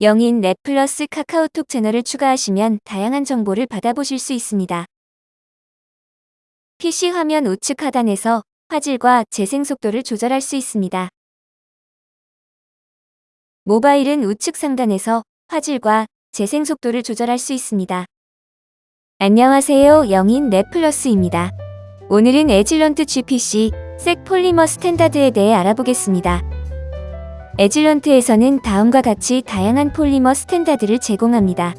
영인 넷 플러스 카카오톡 채널을 추가하시면 다양한 정보를 받아보실 수 있습니다. PC 화면 우측 하단에서 화질과 재생 속도를 조절할 수 있습니다. 모바일은 우측 상단에서 화질과 재생 속도를 조절할 수 있습니다. 안녕하세요. 영인 넷플러스입니다. 오늘은 에질런트 GPC 색 폴리머 스탠다드에 대해 알아보겠습니다. 에질런트에서는 다음과 같이 다양한 폴리머 스탠다드를 제공합니다.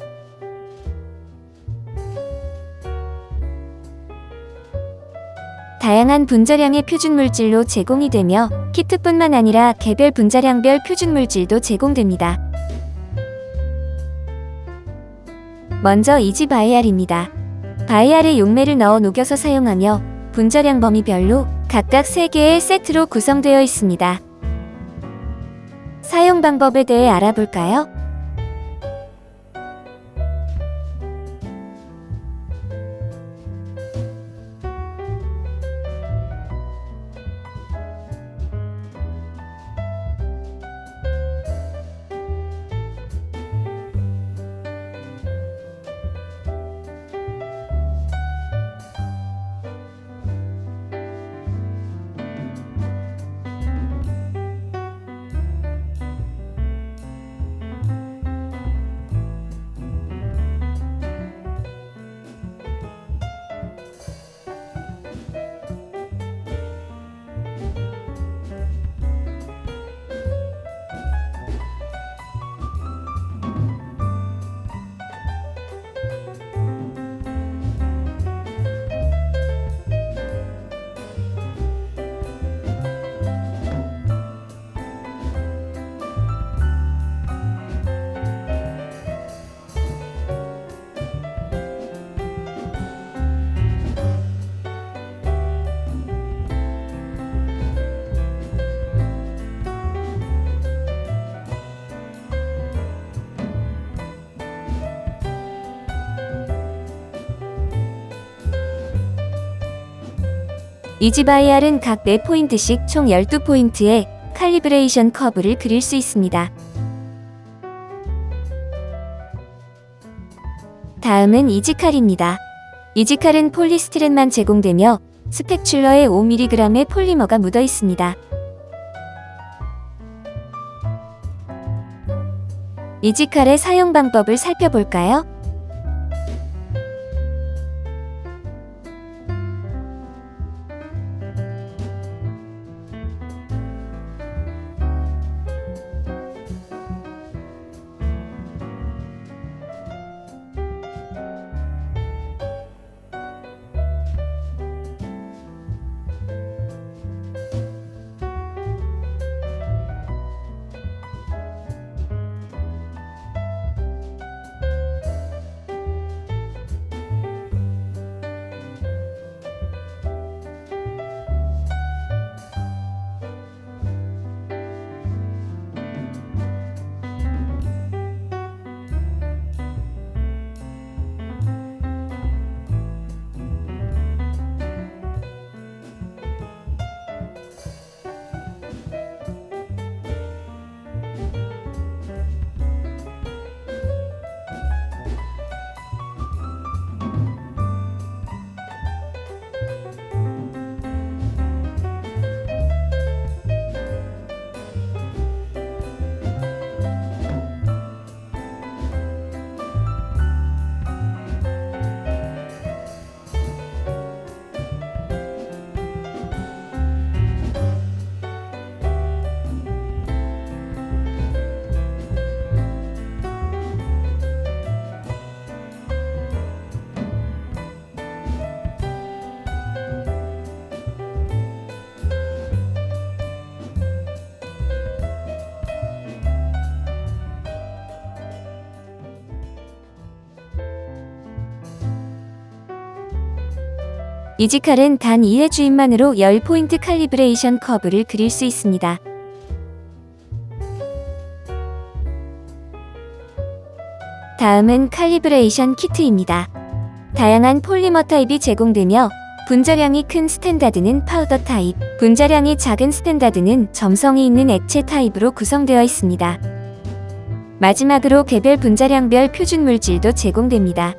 다양한 분자량의 표준 물질로 제공이 되며 키트뿐만 아니라 개별 분자량별 표준 물질도 제공됩니다. 먼저 이지 바이알입니다. 바이알에 용매를 넣어 녹여서 사용하며 분자량 범위별로 각각 3개의 세트로 구성되어 있습니다. 사용 방법에 대해 알아볼까요? 이지바이알은 각 4포인트씩 총 12포인트의 칼리브레이션 커브를 그릴 수 있습니다. 다음은 이지칼입니다. 이지칼은 폴리스티렌만 제공되며 스펙출러에 5mg의 폴리머가 묻어 있습니다. 이지칼의 사용 방법을 살펴볼까요? 이지 칼은 단 2회 주입만으로 10포인트 칼리브레이션 커브를 그릴 수 있습니다. 다음은 칼리브레이션 키트입니다. 다양한 폴리머 타입이 제공되며 분자량이 큰 스탠다드는 파우더 타입, 분자량이 작은 스탠다드는 점성이 있는 액체 타입으로 구성되어 있습니다. 마지막으로 개별 분자량별 표준 물질도 제공됩니다.